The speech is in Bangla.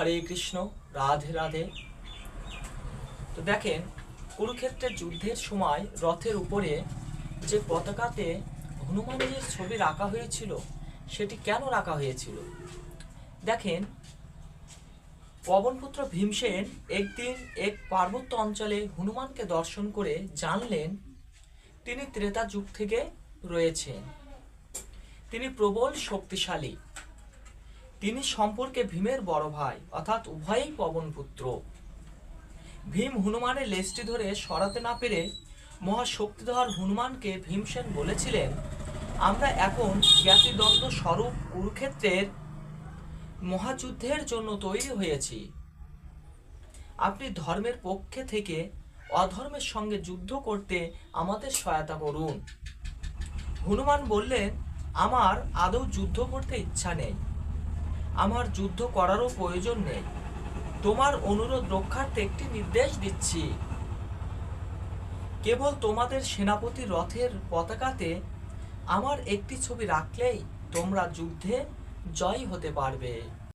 হরে কৃষ্ণ, রাধে রাধে। তো দেখেন, কুরুক্ষেত্রের যুদ্ধের সময় রথের উপরে যে পতাকাতে হনুমানের ছবি রাখা হয়েছিল, সেটি কেন রাখা হয়েছিল? দেখেন, পবনপুত্র ভীমসেন একদিন এক পার্বত্য অঞ্চলে হনুমানকে দর্শন করে জানলেন, তিনি ত্রেতা যুগ থেকে রয়েছেন। তিনি প্রবল শক্তিশালী। তিনি সম্পর্কে ভীমের বড় ভাই, অর্থাৎ উভয়ই পবনপুত্র। ভীম হনুমানের লেজটি ধরে সরাতে না পেরে মহাশক্তিধর হনুমানকে ভীমসেন বলেছিলেন, আমরা এখন জ্ঞাতিদত্ত স্বরূপ কুরুক্ষেত্রের মহাযুদ্ধের জন্য তৈরি হয়েছি। আপনি ধর্মের পক্ষে থেকে অধর্মের সঙ্গে যুদ্ধ করতে আমাদের সহায়তা করুন। হনুমান বললেন, আমার আদৌ যুদ্ধ করতে ইচ্ছা নেই। আমার যুদ্ধ করারও প্রয়োজন নেই। তোমার অনুরোধ রক্ষার্থে একটি নির্দেশ দিচ্ছি। কেবল তোমাদের সেনাপতি রথের পতাকাতে আমার একটি ছবি রাখলেই তোমরা যুদ্ধে জয় হতে পারবে।